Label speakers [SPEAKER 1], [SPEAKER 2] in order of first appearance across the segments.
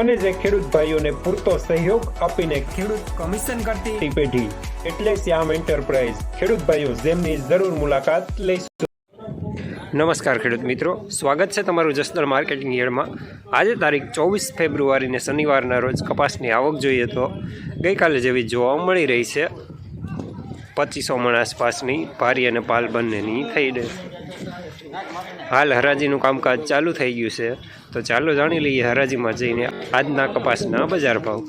[SPEAKER 1] અને જે ખેડૂત ભાઈઓને પૂરતો સહયોગ આપીને ખેડૂત કમિશન કરતી પેઢી એટલે શ્યામ એન્ટરપ્રાઇઝ. ખેડૂત ભાઈઓ જેમની જરૂર મુલાકાત લઈશું. નમસ્કાર ખેડૂત મિત્રો. સ્વાગત છે તમારું જસદણ માર્કેટિંગ યાર્ડમાં. આજે તારીખ ચોવીસ ફેબ્રુઆરીને શનિવારના રોજ કપાસની આવક જોઈએ તો ગઈકાલે જેવી જોવા મળી રહી છે. પચીસો મણ આસપાસની ભારી અને પાલ બંનેની થઈ ગઈ હાલ હરાજીનું કામકાજ ચાલુ થઈ ગયું છે. તો ચાલો જાણી લઈએ હરાજીમાં જઈને આજના કપાસના બજાર ભાવ.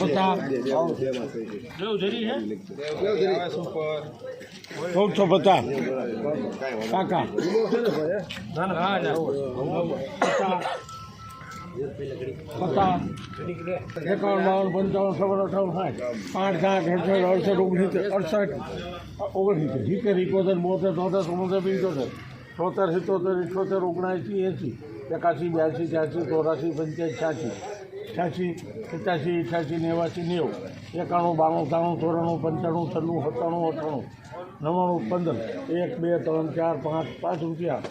[SPEAKER 2] પચાસ. ચૌદસો પચાસ. કાકા પચાસ એકાવન બાવન પંચાવન છપ્પન અઠાવન સાઠ પાંચ સાઠ અડસઠ અડસઠ ઓગણીસ અડસઠ ઓગણીસ સિત્તેર એકોતેર બોતેર તોતેર ચુમ્મોતેર પંચોતેર ચોતેર સિત્તોતેર ઇઠોતેર ઓગણએંસી એંસી એકાસી બ્યાસી ત્યાસી ચોરાસી પંચ્યાસી છ્યાસી છ્યાસી પચાસી અઠ્યાસી નેવાસી નેવું એકાણું બાણું, ત્રાણું, ચોરાણું, પંચાણું, છન્નું, સત્તાણું અઠ્ઠાણું નવ્વાણું, પંદર, એક, બે, ત્રણ, ચાર, પાંચ પાંચ રૂપિયા.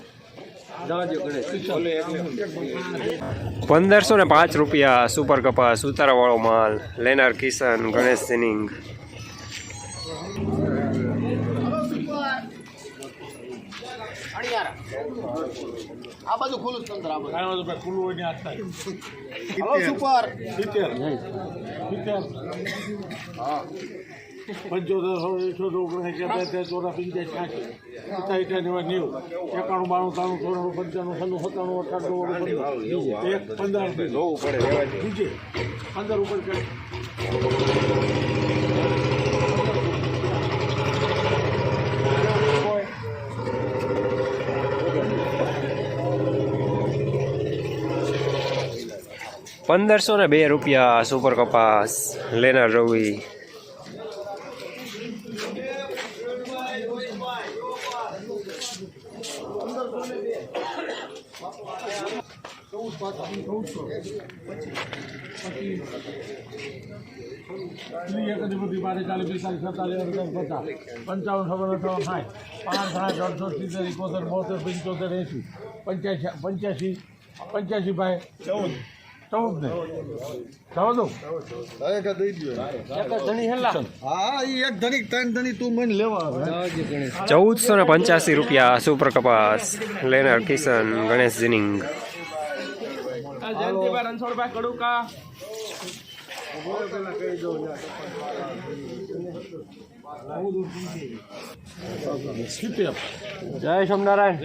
[SPEAKER 1] પંદરસો ને પાંચ રૂપિયા સુપર કપાસ ઉતારાવાળો માલ લેનાર કિશન ગણેશ સિનિંગ.
[SPEAKER 3] આ બાજુ ખુલ્લું તંત્ર આ બાજુ.
[SPEAKER 2] ખુલ્લું હોય ને આ
[SPEAKER 3] હલો સુપર
[SPEAKER 2] સિત્તેર. સિત્તેર. પંચોતેર સો ઇઠોતેર ઓગણએંસી બેતેર ચોરા પંચાસ છ્યાસી પચાસ ઇઠ્યા નેવું એકાણું, બાણું, ત્રાણું, ચોરાણું, પંચાણું છન્નું સત્તાણું, અઠાણું એક, પંદર. નીચે પંદર ઉપર કરે.
[SPEAKER 1] પંદરસો ને બે રૂપિયા સુપર કપાસ લેનાર રવિ.
[SPEAKER 2] પંચાવન ખબર સાઠ પાંચ સાઠ અડસો સિત્તેર એકોતેર બોતેર પંચોતેર એંસી પંચ્યાસી પંચ્યાસી પંચ્યાસી ભાઈ ચૌદ ચૌદ ને ચૌદ
[SPEAKER 3] હા એ એક ધણી ત્રણ ધણી તું મને લેવા
[SPEAKER 1] ચૌદસો ને પંચ્યાસી રૂપિયા સુપર કપાસ લેનાર કિશન ગણેશ જીનિંગ જય સોમનારાયણ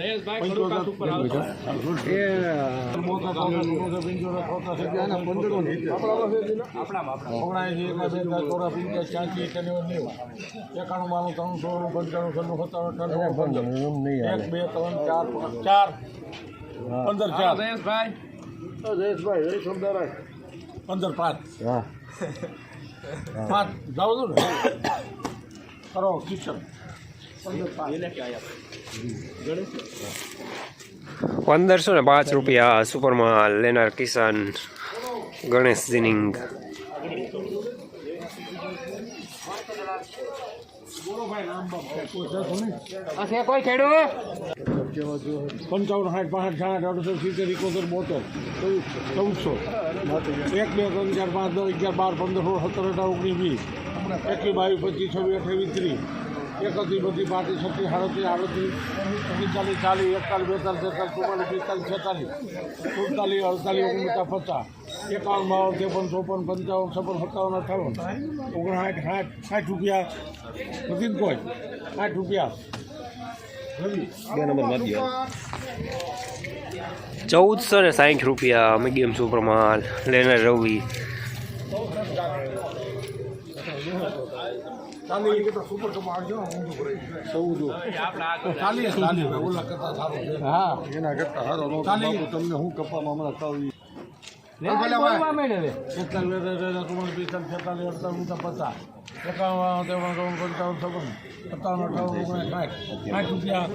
[SPEAKER 2] એકાણું બાણું ત્રણ સોળું પંચાણું છન્નું સત્તાણું એક બે ત્રણ ચાર. ચાર પંદર ચાર જયેશભાઈ. જયેશભાઈ જય સોમનારાયણ પંદર પાંચ પાંચ જાઓ છો ને? કરો પંદર પાંચ
[SPEAKER 1] પંદરસો ને પાંચ રૂપિયા સુપર માલ લેનાર કિસાન ગણેશ જીનિંગ
[SPEAKER 2] પંચાવન સાઠ પાંચ સાઠ અડસો સિત્તેર, એકોતેર, બોતેર, ચૌદસો. એક બે ત્રણ, ચાર, પાંચ, દસ, અગિયાર, બાર, પંદર, સોળ, સત્તર, અઢાર, ઓગણીસ, વીસ. એકવીસ બાવીસ પચીસ, છવ્વીસ અઠાવીસ ત્રીસ. એકત્રીસ બત્રીસ પાંત્રીસ છત્રીસ સાડત્રીસ આડત્રીસ ઓગણચાલીસ ચાલીસ એકતાલીસ બેતાલીસ તેતાલીસ ચુમ્માલીસ પિસ્તાલીસ છેતાલીસ સુડતાલીસ અડતાલીસ ઓગણપચાસ પચાસ એકાવન બાવન ત્રેપન ચોપન પંચાવન છપ્પન સત્તાવન અઠાવન ઓગણસાઠ સાઠ સાઠ રૂપિયા નથી ને કોઈ સાઠ રૂપિયા
[SPEAKER 1] ચૌદસો ને સાઠ રૂપિયા મીડિયમ સુપર માલ, લેનાર રવિ
[SPEAKER 2] ચાલી તો સુપર કપ આવજો ને ઊંધું ભરાઈ ચૌદ તો ચાલી ચાલી ઓલા કરતા સારું છે હા.
[SPEAKER 3] એના કરતા હારો
[SPEAKER 2] ચાલી.
[SPEAKER 3] તમને હું કપામાં હમણાં
[SPEAKER 2] સાઠ રૂપિયા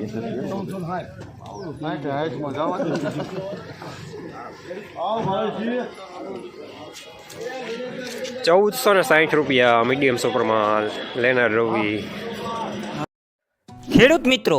[SPEAKER 2] ચૌદસો ને સાઠ
[SPEAKER 1] રૂપિયા મીડિયમ સુપરમાલ લેનાર રવિ.
[SPEAKER 4] ખેડૂત મિત્રો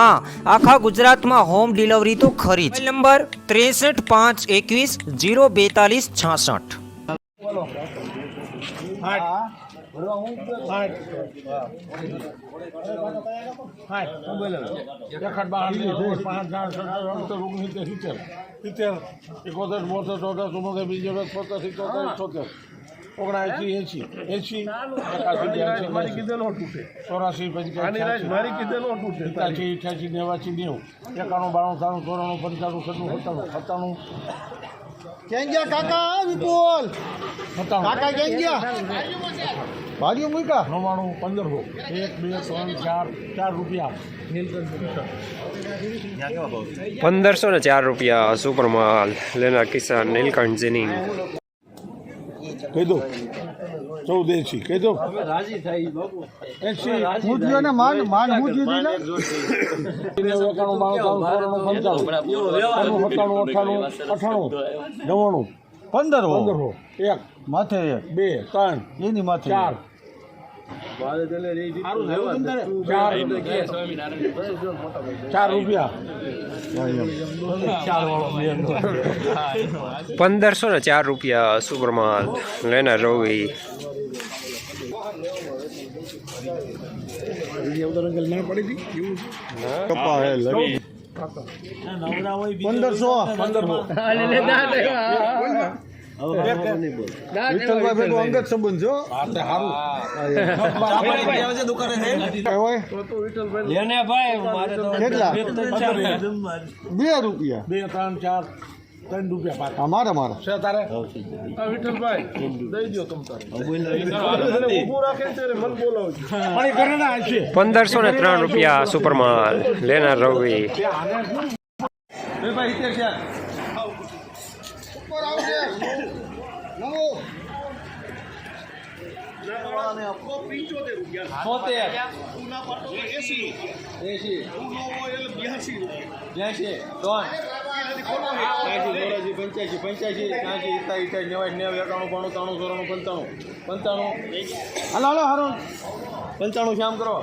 [SPEAKER 4] આખા ગુજરાતમાં હોમ ડિલિવરી તો ખરી જ મોબાઈલ નંબર ત્રેસઠ પાંચ એકવીસ જીરો બેતાલીસ છાસઠ
[SPEAKER 2] એકાદ બાર પાંચ ચાર સત્તર ઓગણીસ સિત્તેર સિત્તેર એકોતેર બોતેર ચોતેર ચુમ્મોતેર બીજો છોતેર સિત્તોતેર છોતેર ઓગણએંસી એંસી એંસી મારી કીધેલો તૂટે. ચોરાસી પંચ્યાસી મારી કીધેલો તૂટે. એકાસી અઠ્યાસી નેવાસી નેવું એકાણું બાણું ત્રાણું ચોરાણું પંચાણું સત્તાણું સત્તાણું સત્તાણું.
[SPEAKER 3] ક્યાં ગયા કાકા? વિપુલ. કાકા ક્યાં ગયા? ભાડીઓ મૂક્યા?
[SPEAKER 2] નવ્વાણું પંદરસો. એક બે ત્રણ ચાર ચાર રૂપિયા.
[SPEAKER 1] પંદરસો ને ચાર રૂપિયા સુપરમાલ લેનાર કિસાન નીલકંઠજીની
[SPEAKER 2] કહી દો. ચૌદ એંસી કહી દો. નવ્વાણું
[SPEAKER 3] પંદર હો
[SPEAKER 2] એક
[SPEAKER 3] માથે એક.
[SPEAKER 2] બે ત્રણ.
[SPEAKER 3] એની માથે
[SPEAKER 2] ચાર. ચાર રૂપિયા.
[SPEAKER 1] પંદરસો ને ચાર રૂપિયા સુપરમાલ લેના રવિ.
[SPEAKER 3] કપા હે લડી. પંદરસો.
[SPEAKER 2] પંદરસો.
[SPEAKER 3] અંગત સંબંધ છો.
[SPEAKER 2] હા તે સારું
[SPEAKER 3] કેટલા? બે રૂપિયા.
[SPEAKER 2] બે ત્રણ ચાર ત્રણ રૂપિયા પાછા.
[SPEAKER 3] આ મારા મારા.
[SPEAKER 2] છે તારે? વિઠ્ઠલભાઈ દઈ દો તમ તારે. રાખે ત્યારે મન છે.
[SPEAKER 1] પંદરસો ને ત્રણ રૂપિયા સુપરમાલ લેનાર રવિ.
[SPEAKER 3] ઉપર આવશે નવો
[SPEAKER 2] હાલો હાલો હારો.
[SPEAKER 3] પંચાણું શ્યામ કરો.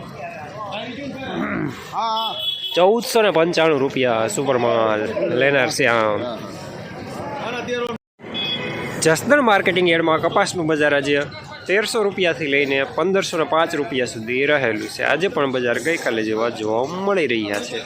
[SPEAKER 3] હા હા.
[SPEAKER 1] ચૌદસો ને પંચાણું રૂપિયા સુપરમાલ લેનાર શ્યામ જસદણ માર્કેટિંગ એડમાં કપાસનું બજાર આજે. તેરસો રૂપિયાથી લઈને પંદરસો ને પાંચ રૂપિયા સુધી રહેલું છે. આજે પણ બજાર ગઈકાલે જેવા જોવા મળી રહ્યા છે.